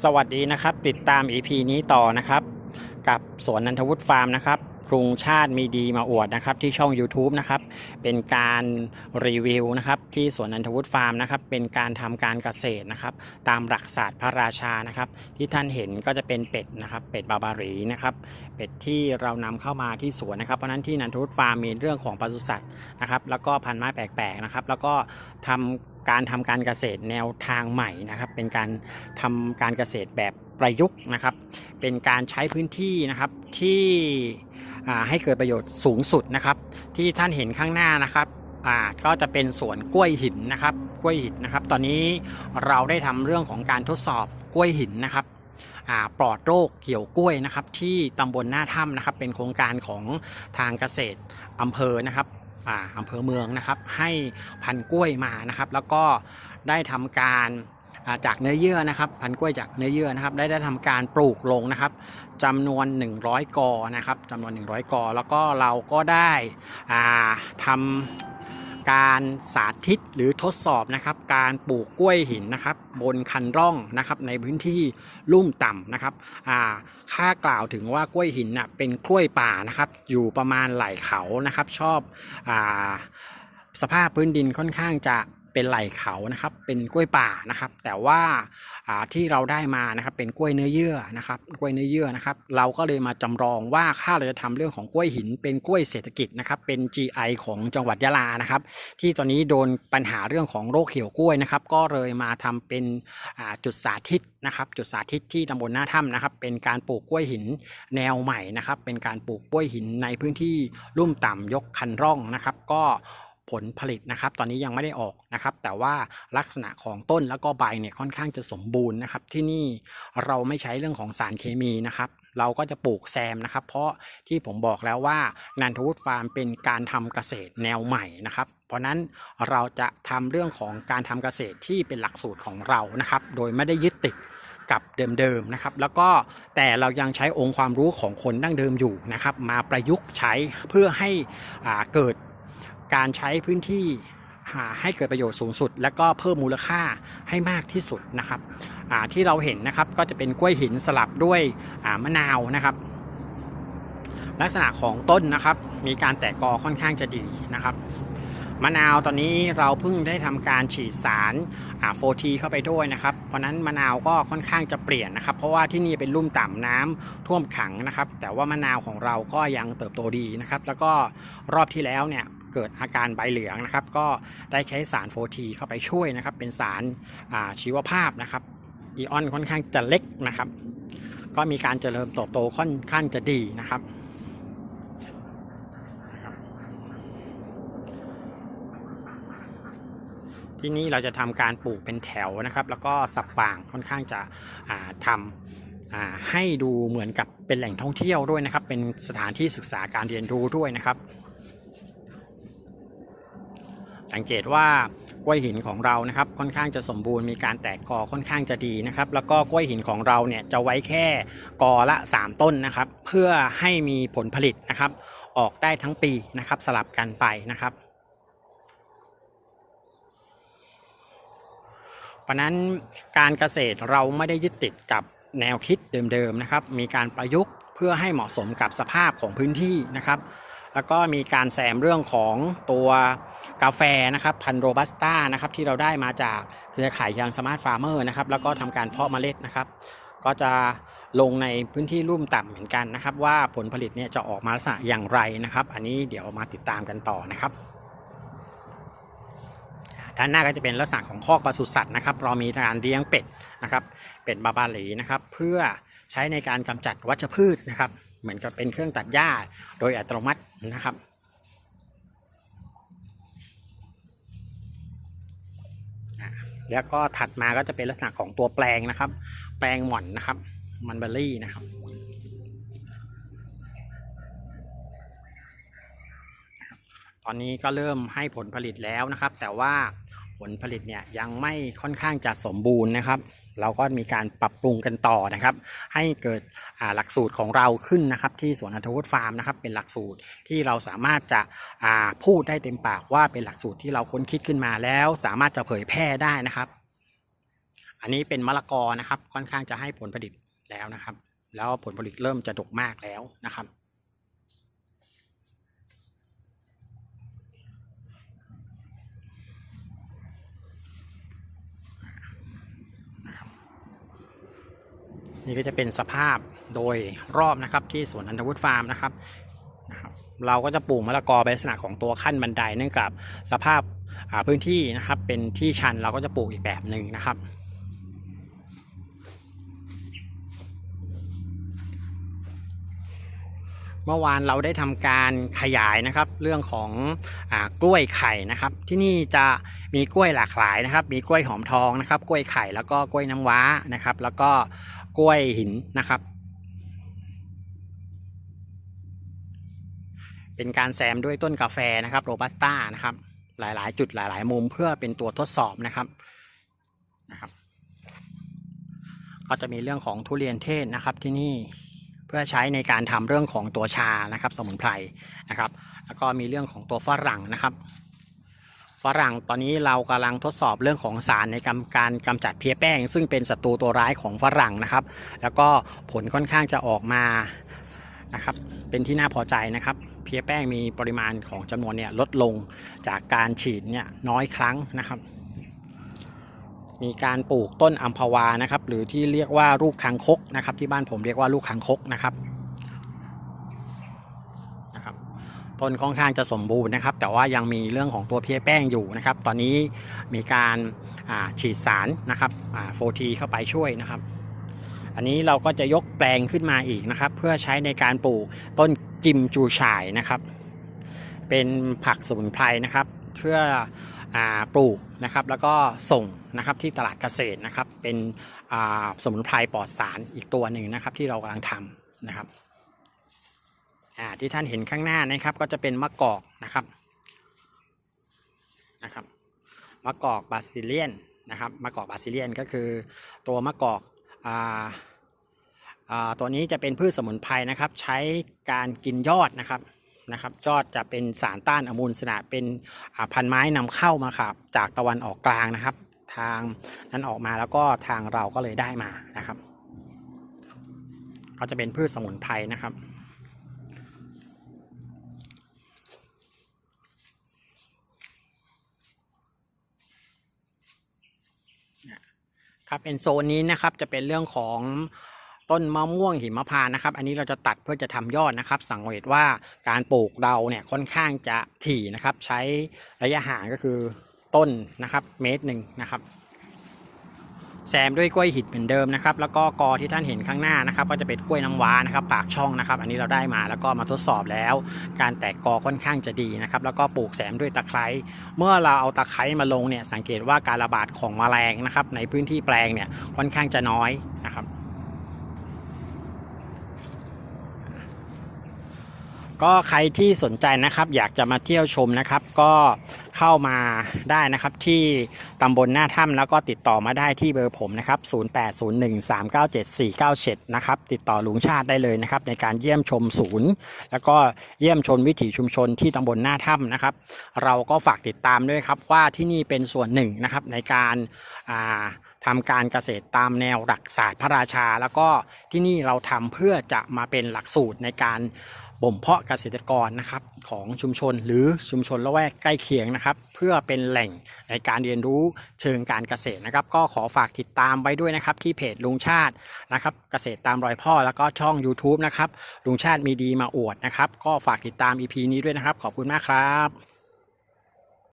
สวัสดีนะครับ ติดตาม EP นี้ต่อนะครับ กับสวนนันทวุฒิฟาร์มนะครับปรุงชาติมีดีมาอวดนะครับ ที่ช่อง YouTube นะครับ เป็นการรีวิวนะครับ ที่สวนนันทวุฒิฟาร์มนะครับ เป็นการทำการเกษตรนะครับ ตามหลักศาสตร์พระราชานะครับ ที่ท่านเห็นก็จะเป็นเป็ดนะครับ เป็ดบาบารีนะครับ เป็ดที่เรานำเข้ามาที่สวนนะครับ เพราะฉะนั้นที่นันทวุฒิฟาร์มมีเรื่องของปศุสัตว์นะครับ แล้วก็พันธุ์ไม้แปลกๆนะครับ แล้วก็ทำ การทำการเกษตรแนวทางใหม่นะครับ เป็นการทำการเกษตรแบบประยุกต์นะครับ เป็นการใช้พื้นที่นะครับที่ให้เกิดประโยชน์สูงสุดนะครับ ที่ท่านเห็นข้างหน้านะครับก็จะเป็นสวนกล้วยหินนะครับกล้วยหินนะครับ ตอนนี้เราได้ทำเรื่องของการทดสอบกล้วยหินนะครับปลอดโรคเกี่ยวกล้วยนะครับ ที่ตำบลหน้าถ้ำนะครับ เป็นโครงการของทางเกษตรอำเภอนะครับ อ่าอำเภอเมืองนะครับ ให้พันกล้วยมานะครับ แล้วก็ได้ทำการาจากเนื้อเยื่อนะครับ พันกล้วยจากเนื้อเยื่อนะครับ ได้ได้ทำการปลูกลงนะครับจำนวน 100 กอนะครับจำนวน 100 กอ แล้วก็เราก็ได้อ่าทำ การสาธิตหรือทดสอบนะครับ การปลูกกล้วยหินนะครับ บนคันร่องนะครับ ในพื้นที่ลุ่มต่ำนะครับอ่าค่ากล่าวถึงว่ากล้วยหินน่ะเป็นกล้วยป่านะครับ อยู่ประมาณไหล่เขานะครับ ชอบอาสภาพพื้นดินค่อนข้างจะ เป็นไหล่เขานะครับ เป็นกล้วยป่านะครับ แต่ว่าที่เราได้มานะครับ เป็นกล้วยเนื้อเยื่อนะครับ กล้วยเนื้อเยื่อนะครับ เราก็เลยมาจำลองว่าถ้าเราจะทำเรื่องของกล้วยหิน เป็นกล้วยเศรษฐกิจนะครับ เป็น GI ของจังหวัดยะลานะครับ ที่ตอนนี้โดนปัญหาเรื่องของโรคเขียวกล้วยนะครับ ก็เลยมาทำเป็นจุดสาธิตนะครับ จุดสาธิตที่ตำบลหน้าถ้ำนะครับ เป็นการปลูกกล้วยหินแนวใหม่นะครับ เป็นการปลูกกล้วยหินในพื้นที่ลุ่มต่ำยกคันร่องนะครับ ก็ ผลผลิตนะครับ ตอนนี้ยังไม่ได้ออกนะครับ แต่ว่าลักษณะของต้นแล้วก็ใบเนี่ยค่อนข้างจะสมบูรณ์นะครับ ที่นี่เราไม่ใช้เรื่องของสารเคมีนะครับ เราก็จะปลูกแซมนะครับ เพราะที่ผมบอกแล้วว่านันทวุฒิฟาร์มเป็นการทำเกษตรแนวใหม่นะครับ เพราะนั้นเราจะทำเรื่องของการทำเกษตรที่เป็นหลักสูตรของเรานะครับ โดยไม่ได้ยึดติดกับเดิมๆนะครับแล้วก็แต่เรายังใช้องค์ความรู้ของคนดั้งเดิมอยู่นะครับ มาประยุกต์ใช้เพื่อให้อาเกิด การใช้พื้นที่หาให้เกิดประโยชน์สูงสุด และก็เพิ่มมูลค่าให้มากที่สุดนะครับที่เราเห็นนะครับก็จะเป็นกล้วยหินสลับด้วยมะนาวนะครับ ลักษณะของต้นนะครับ มีการแตกกอค่อนข้างจะดีนะครับมะนาวตอนนี้เราเพิ่งได้ทำการฉีดสารโฟทีเข้าไปด้วยนะครับ เพราะนั้นมะนาวก็ค่อนข้างจะเปลี่ยนนะครับ เพราะว่าที่นี่เป็นลุ่มต่ำน้ำท่วมขังนะครับ แต่ว่ามะนาวของเราก็ยังเติบโตดีนะครับ แล้วก็รอบที่แล้วเนี่ย เกิดอาการใบเหลืองนะครับ ก็ได้ใช้สารโฟทีเข้าไปช่วยนะครับ เป็นสาราชีวภาพนะครับอีออนค่อนข้างจะเล็กนะครับ ก็มีการเจริญเติบโตค่อนข้างจะดีนะครับที่นี่เราจะทำการปลูกเป็นแถวนะครับ แล้วก็สับป่างค่อนข้างจะาทำให้ดูเหมือนกับเป็นแหล่งท่องเที่ยวด้วยนะครับ เป็นสถานที่ศึกษาการเรียนรู้ด้วยนะครับ สังเกตว่ากล้วยหินของเรานะครับค่อนข้างจะสมบูรณ์มีการแตกกอค่อนข้างจะดีนะครับ แล้วก็กล้วยหินของเราเนี่ยจะไว้แค่กอละ 3 ต้นนะครับ เพื่อให้มีผลผลิตนะครับ ออกได้ทั้งปีนะครับ สลับกันไปนะครับเพราะนั้นการเกษตรเราไม่ได้ยึดติดกับแนวคิดเดิมๆนะครับ มีการประยุกต์เพื่อให้เหมาะสมกับสภาพของพื้นที่นะครับ แล้วก็มีการแซมเรื่องของตัวกาแฟนะครับพันโรบัสต้านะครับที่เราได้มาจากเครือข่ายยังสมาร์ทฟาร์มเมอร์นะครับแล้วก็ทำการเพาะเมล็ดนะครับ ก็จะลงในพื้นที่ลุ่มต่ำเหมือนกันนะครับ ว่าผลผลิตเนี่ยจะออกมาลักษณะอย่างไรนะครับ อันนี้เดี๋ยวมาติดตามกันต่อนะครับด้านหน้าก็จะเป็นลักษณะของคอกปศุสัตว์นะครับ เรามีการเลี้ยงเป็ดนะครับ เป็ดบาบาหลีนะครับ เพื่อใช้ในการกำจัดวัชพืชนะครับ เหมือนกับเป็นเครื่องตัดหญ้าโดยอัตโนมัตินะครับ แล้วก็ถัดมาก็จะเป็นลักษณะของตัวแปลงนะครับ แปลงหม่อนนะครับ มันเบอรี่นะครับตอนนี้ก็เริ่มให้ผลผลิตแล้วนะครับ แต่ว่าผลผลิตเนี่ยยังไม่ค่อนข้างจะสมบูรณ์นะครับ เราก็มีการปรับปรุงกันต่อนะครับ ให้เกิดหลักสูตรของเราขึ้นนะครับ ที่สวนอัธวุฒิฟาร์มนะครับ เป็นหลักสูตรที่เราสามารถจะพูดได้เต็มปากว่าเป็นหลักสูตรที่เราค้นคิดขึ้นมาแล้ว สามารถจะเผยแพร่ได้นะครับ อันนี้เป็นมะละกอนะครับ ค่อนข้างจะให้ผลผลิตแล้วนะครับ แล้วผลผลิตเริ่มจะดกมากแล้วนะครับ นี่ก็จะเป็นสภาพโดยรอบนะครับที่สวนอันทวุฒิฟาร์มนะครับนะครับเราก็จะปลูกมะละกอเป็นลักษณะของตัวขั้นบันไดเนื่องกับสภาพาพื้นที่นะครับเป็นที่ชันเราก็จะปลูกอีกแบบหนึ่งนะครับเมื่อวานเราได้ทำการขยายนะครับเรื่องของอกล้วยไข่นะครับ ที่นี่จะมีกล้วยหลากหลายนะครับ มีกล้วยหอมทองนะครับ กล้วยไข่แล้วก็กล้วยน้ำว้านะครับ แล้วก็ กล้วยหินนะครับ เป็นการแซมด้วยต้นกาแฟนะครับโรบัสต้านะครับ หลายๆ จุดหลาย ๆ มุมเพื่อเป็นตัวทดสอบนะครับนะครับ ก็จะมีเรื่องของทุเรียนเทศนะครับที่นี่เพื่อใช้ในการทำเรื่องของตัวชานะครับ สมุนไพรนะครับ แล้วก็มีเรื่องของตัวฝรั่งนะครับ ฝรั่งตอนนี้เรากำลังทดสอบเรื่องของสารในการการกำจัดเพี้ยแป้ง ซึ่งเป็นศัตรูตัวร้ายของฝรั่งนะครับ แล้วก็ผลค่อนข้างจะออกมานะครับ เป็นที่น่าพอใจนะครับ เพี้ยแป้งมีปริมาณของจำนวนเนี่ยลดลงจากการฉีดเนี่ยน้อยครั้งนะครับ มีการปลูกต้นอัมพวานะครับ หรือที่เรียกว่าลูกคางคกนะครับ ที่บ้านผมเรียกว่าลูกคางคกนะครับ ต้นค่อนข้างจะสมบูรณ์นะครับ แต่ว่ายังมีเรื่องของตัวเพี้ยแป้งอยู่นะครับ ตอนนี้มีการาฉีดสารนะครับโฟทีเข้าไปช่วยนะครับ อันนี้เราก็จะยกแปลงขึ้นมาอีกนะครับ เพื่อใช้ในการปลูกต้นจิมจูฉ่ายนะครับ เป็นผักสมุนไพรนะครับ เพื่ออปลูกนะครับแล้วก็ส่งนะครับที่ตลาดเกษตรนะครับ เป็นสมุนไพรปลอดสารอีกตัวหนึ่งนะครับที่เรากำลังทำนะครับ อ่าที่ท่านเห็นข้างหน้านะครับ ก็จะเป็นมะกอกนะครับนะครับมะกอกบาซิเลียนนะครับมะกอกบาซิเลียนก็คือตัวมะกอกอ่าอ่าตัวนี้จะเป็นพืชสมุนไพรนะครับ ใช้การกินยอดนะครับนะครับยอดจะเป็นสารต้านอมูลอิสระเป็นอ่าพันไม้นำเข้ามาครับจากตะวันออกกลางนะครับ ทางนั้นออกมาแล้วก็ทางเราก็เลยได้มานะครับ ก็จะเป็นพืชสมุนไพรนะครับ ครับเป็นโซนนี้นะครับจะเป็นเรื่องของต้นมะม่วงหิมพานต์นะครับ อันนี้เราจะตัดเพื่อจะทำยอดนะครับ สังเกตว่าการปลูกเราเนี่ยค่อนข้างจะถี่นะครับ ใช้ระยะห่างก็คือต้นนะครับ เมตรหนึ่งนะครับ แซมด้วยกล้วยหินเหมือนเดิมนะครับแล้วก็กอที่ท่านเห็นข้างหน้านะครับ ก็จะเป็นกล้วยน้ำว้านะครับ ปากช่องนะครับ อันนี้เราได้มาแล้วก็มาทดสอบแล้ว การแตกกอค่อนข้างจะดีนะครับ แล้วก็ปลูกแซมด้วยตะไคร้เมื่อเราเอาตะไคร้มาลงเนี่ยสังเกตว่าการระบาดของแมลงนะครับ ในพื้นที่แปลงเนี่ยค่อนข้างจะน้อยนะครับก็ใครที่สนใจนะครับ อยากจะมาเที่ยวชมนะครับ ก็ เข้ามาได้นะครับที่ตำบลหน้าถ้ำแล้วก็ติดต่อมาได้ที่เบอร์ผมนะครับ 0801397497 นะครับ ติดต่อลุงชาติได้เลยนะครับ ในการเยี่ยมชมศูนย์ แล้วก็เยี่ยมชมวิถีชุมชนที่ตำบลหน้าถ้ำนะครับ เราก็ฝากติดตามด้วยครับว่าที่นี่เป็นส่วนหนึ่งนะครับในการอ่าทำการเกษตรตามแนวหลักศาสตร์พระราชา แล้วก็ที่นี่เราทำเพื่อจะมาเป็นหลักสูตรในการ บ่มเพาะเกษตรกรนะครับของชุมชนหรือชุมชนละแวกใกล้เคียงนะครับ เพื่อเป็นแหล่งในการเรียนรู้เชิงการเกษตรนะครับ ก็ขอฝากติดตามไว้ด้วยนะครับ ที่เพจลุงชาตินะครับเกษตรตามรอยพ่อแล้วก็ช่อง YouTube นะครับลุงชาติมีดีมาอวดนะครับ ก็ฝากติดตาม EP นี้ด้วยนะครับ ขอบคุณมากครับ